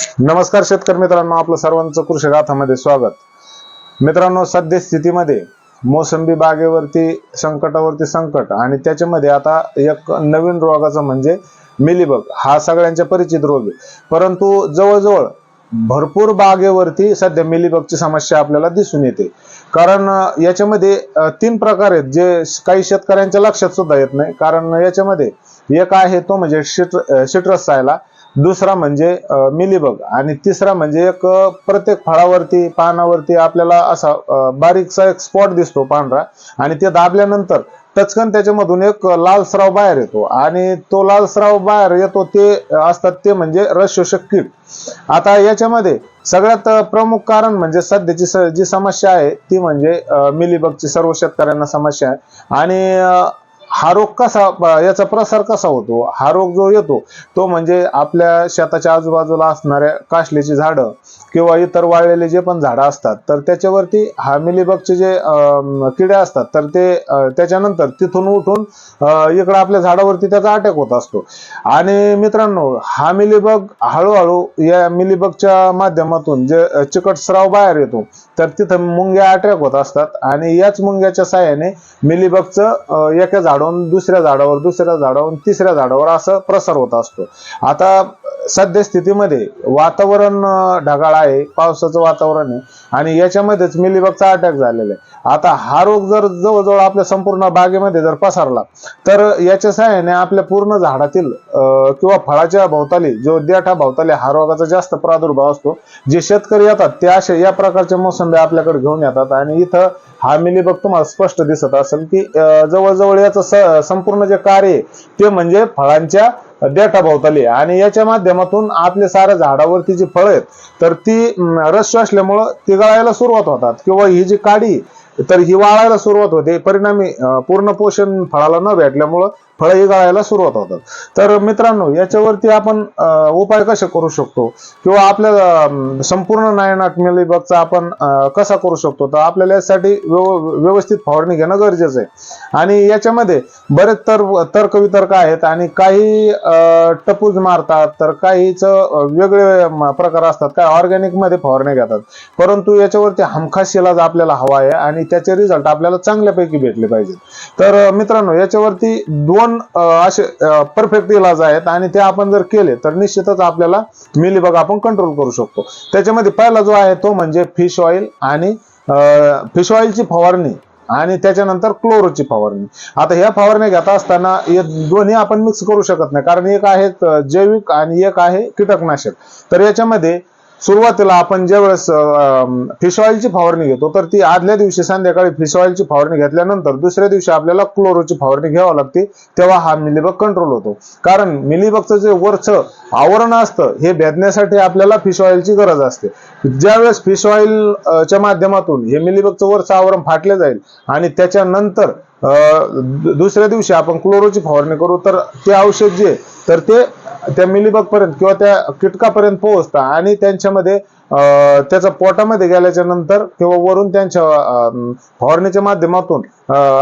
नमस्कार शेतकरी मित्रांनो आपलं सर्वांचं कृषी गाथामध्ये स्वागत. मित्रांनो सद्यस्थितीमध्ये मोसंबी बागेवरती संकटावरती संकट आणि त्याच्यामध्ये आता एक नवीन रोगाचं म्हणजे मिलीबग हा सगळ्यांच्या परिचित रोग आहे. परंतु जवळजवळ भरपूर बागेवरती सध्या मिलीबगची समस्या आपल्याला दिसून येते. कारण याच्यामध्ये तीन प्रकार आहेत जे काही शेतकऱ्यांच्या लक्षात सुद्धा येत नाही. कारण याच्यामध्ये एक आहे तो म्हणजे सिट्र सिट्रस सायला दुसरा म्हणजे मिलीबग. आणि तिसरा म्हणजे एक प्रत्येक फळावरती पानावरती आपल्याला असा बारीकसा एक स्पॉट दिसतो पांढरा. आणि ते दाबल्यानंतर टचकन त्याच्यामधून एक लाल स्राव बाहेर येतो. आणि तो लाल स्राव बाहेर येतो ते असतात ते म्हणजे रसशोषक कीड आता याच्यामध्ये सगळ्यात प्रमुख कारण म्हणजे सध्याची स- जी समस्या आहे ती म्हणजे मिलीबगची सर्व शेतकऱ्यांना समस्या आहे. आणि हा रोग कसा याचा प्रसार कसा होतो? हा रोग जो येतो तो म्हणजे आपल्या शेताच्या आजूबाजूला असणाऱ्या काशलीची झाडं किंवा इतर वाळलेले जे पण झाडं असतात तर त्याच्यावरती हा मिलीबगचे जे किडे असतात तर ते त्याच्यानंतर तिथून उठून इकडं आपल्या झाडावरती त्याचा अटॅक होत असतो. आणि मित्रांनो हा मिलीबग हळूहळू या मिलीबगच्या माध्यमातून जे चिकट स्राव बाहेर येतो तर तिथं मुंग्या अटॅक होत असतात आणि याच मुंग्याच्या साह्याने मिलीबगचं एका झाडावरून दुसऱ्या झाडावर दुसऱ्या झाडावरून तिसऱ्या झाडावर असं प्रसार होत असतो. आता सध्या स्थितीमध्ये वातावरण ढगाळ आहे पावसाचं वातावरण आहे आणि याच्यामध्येच मिलीबगचा अटॅक झालेला आहे. आता हा रोग जर जवळजवळ आपल्या संपूर्ण बागेमध्ये जर पसरला तर याच्या सहाय्याने आपल्या पूर्ण झाडातील किंवा फळाच्या भोवताली जो देठा भोवताली हा रोगाचा जास्त प्रादुर्भाव असतो जे शेतकरी येतात ते असे या प्रकारचे मोसंबी आपल्याकडे घेऊन येतात. आणि इथं हा मिलीबग तुम्हाला स्पष्ट दिसत असेल की जवळजवळ याचं स- संपूर्ण जे कार्य आहे ते म्हणजे फळांच्या देठा भोवताली आणि याच्या माध्यमातून आपले साऱ्या झाडावरती जी फळं आहेत तर ती रस असल्यामुळं ती गळायला सुरुवात होतात. किंवा ही जी काडी तर ही वाळायला सुरुवात होते. परिणामी पूर्ण पोषण फळाला न भेटल्यामुळं फळं ही गळायला सुरुवात होतात. तर मित्रांनो याच्यावरती आपण उपाय कसे करू शकतो? किंवा आपल्या संपूर्ण नायनाट मिलीबगचा आपण कसा करू शकतो? तर आपल्याला यासाठी व्यव- व्यवस्थित फवारणी घेणं गरजेचं आहे. आणि याच्यामध्ये बरेच तर तर्कवितर्क आहेत आणि काही टपूज मारतात तर काहीच वेगळे प्रकार असतात काय ऑर्गॅनिकमध्ये फवारणी घेतात. परंतु याच्यावरती हमखास इलाज आपल्याला हवा आहे आणि त्याचे रिझल्ट आपल्याला चांगल्यापैकी भेटले पाहिजेत. तर मित्रांनो याच्यावरती दोन असे परफेक्ट इलाज आहेत आणि ते आपण जर केले तर निश्चितच आपल्याला मिलीबग आपण कंट्रोल करू शकतो. त्याच्यामध्ये पहिला जो आहे तो म्हणजे फिश ऑइल आणि फिश ऑइलची फवारणी आणि त्याच्यानंतर क्लोरोची फवारणी. आता ह्या फवारण्या घेता असताना हे दोन्ही आपण मिक्स करू शकत नाही. कारण एक आहे जैविक आणि एक आहे कीटकनाशक. तर याच्यामध्ये सुरुवातीला आपण ज्यावेळेस फिश ऑइलची फवारणी घेतो तर ती आदल्या दिवशी संध्याकाळी फिश ऑइलची फवारणी घेतल्यानंतर दुसऱ्या दिवशी आपल्याला क्लोरोची फवारणी घ्यावी लागते तेव्हा हा मिलीबग कंट्रोल होतो. कारण मिलीबगचं जे वरचं आवरण असतं हे भेदण्यासाठी आपल्याला फिश ऑइलची गरज असते. ज्यावेळेस फिश ऑइल च्या माध्यमातून हे मिलीबगचं वरचं आवरण फाटले जाईल आणि त्याच्यानंतर दुसऱ्या दिवशी आपण क्लोरोची फवारणी करू तर ते औषध जे तर ते त्या मिलीबग पर्यंत किंवा त्या कीटकापर्यंत पोहोचतात आणि त्यांच्यामध्ये त्याच्या पोटामध्ये गेल्याच्यानंतर किंवा वरून त्यांच्या अं, फवारणीच्या माध्यमातून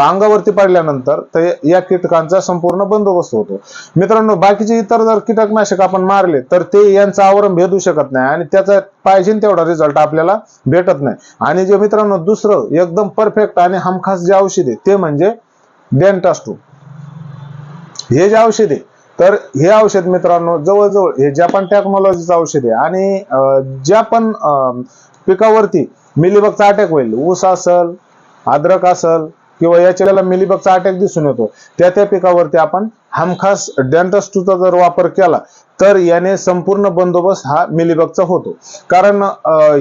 अंगावरती पडल्यानंतर तर या कीटकांचा संपूर्ण बंदोबस्त होतो. मित्रांनो बाकीचे इतर जर कीटकनाशक आपण मारले तर ते यांचं आवरण भेदू शकत नाही आणि त्याचा पाहिजे तेवढा रिझल्ट आपल्याला भेटत नाही. आणि जे मित्रांनो दुसरं एकदम परफेक्ट आणि हमखास जे औषध आहे ते म्हणजे डेंटास्टू हे जे औषध आहे तर हे औषध मित्रांनो जवळजवळ हे जपान टेक्नॉलॉजीचं औषध आहे आणि अं, ज्या पण अं, पिकावरती मिलीबगचा अटॅक होईल ऊस असल अद्रक असल किंवा याच्याला मिलीबगचा अटॅक दिसून येतो त्या त्या पिकावरती आपण हमखास डेंटस्टूचा जर वापर केला तर याने संपूर्ण बंदोबस्त हा मिलीबगचा होतो. कारण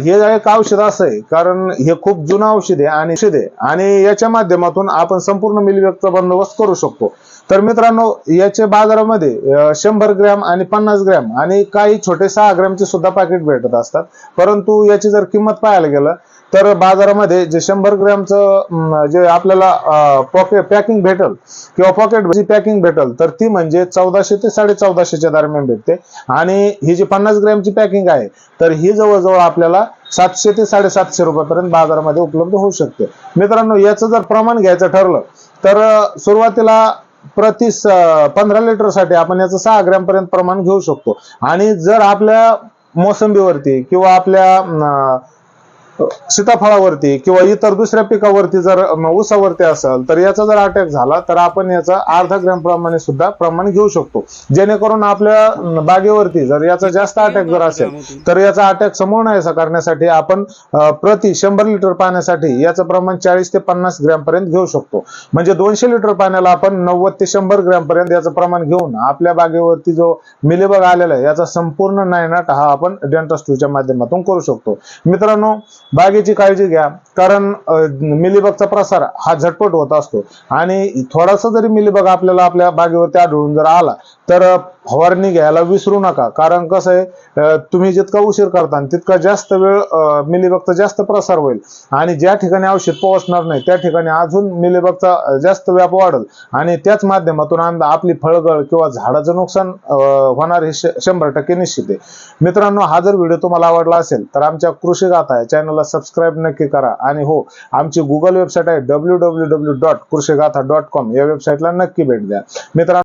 हे एक औषध असं आहे कारण हे खूप जुनं औषध आहे आणि औषध आहे आणि याच्या माध्यमातून आपण संपूर्ण मिलीबगचा बंदोबस्त करू शकतो. तर मित्रांनो याचे बाजारामध्ये शंभर ग्रॅम आणि पन्नास ग्रॅम आणि काही छोटे सहा ग्रॅमचे सुद्धा पॅकेट भेटत असतात. परंतु याची जर किंमत पाहायला गेलं तर बाजारामध्ये जे शंभर ग्रॅमचं जे आपल्याला पॉकेट पॅकिंग भेटल किंवा पॉकेट जी पॅकिंग भेटल तर ती म्हणजे चौदाशे ते साडे चौदाशेच्या दरम्यान भेटते. आणि ही जी पन्नास ग्रॅमची पॅकिंग आहे तर ही जवळजवळ आपल्याला सातशे ते साडेसातशे रुपयापर्यंत बाजारामध्ये उपलब्ध होऊ शकते. मित्रांनो याचं जर प्रमाण घ्यायचं ठरलं तर सुरुवातीला प्रति पंधरा लिटरसाठी आपण याचं सहा ग्रॅम पर्यंत प्रमाण घेऊ शकतो. आणि जर आपल्या मोसंबीवरती किंवा आपल्या सीताफळावरती किंवा इतर दुसऱ्या पिकावरती जर ऊसावरती असेल तर याचा जर अटॅक झाला तर आपण याचा अर्धा ग्रॅम प्रमाणे सुद्धा प्रमाण घेऊ शकतो. जेणेकरून आपल्या बागेवरती जर याचा जास्त अटॅक जर असेल तर याचा अटॅक नाहीसा करण्यासाठी आपण प्रति शंभर लिटर पाण्यासाठी याचं प्रमाण चाळीस ते पन्नास ग्रॅम पर्यंत घेऊ शकतो. म्हणजे दोनशे लिटर पाण्याला आपण नव्वद ते शंभर ग्रॅम पर्यंत याचं प्रमाण घेऊन आपल्या बागेवरती जो मिलीबग आलेला आहे याचा संपूर्ण नायनाट हा आपण डेंटस्टूच्या माध्यमातून करू शकतो. मित्रांनो बागेची काळजी घ्या. कारण मिलीबगचा प्रसार हा झटपट होत असतो. आणि थोडासा जरी मिलीबग आपल्याला आपल्या बागेवरती आढळून जर आला तर फवारणी घ्यायला विसरू नका. कारण कसं आहे तुम्ही जितका उशीर करता तितका जास्त वेळ मिलीबगचा जास्त प्रसार होईल. आणि ज्या ठिकाणी औषध पोहोचणार नाही त्या ठिकाणी अजून मिलीबगचा जास्त व्याप वाढेल. आणि त्याच माध्यमातून आपली फळगळ किंवा झाडाचं नुकसान होणार हे श- शंभर टक्के निश्चित आहे. मित्रांनो हा जर व्हिडिओ तुम्हाला आवडला असेल तर आमच्या कृषी गाथा या चॅनलला सबस्क्राईब नक्की करा. आणि हो आमची गुगल वेबसाईट आहे W W W dot Krishigatha dot com या वेबसाईटला नक्की भेट द्या. मित्रांनो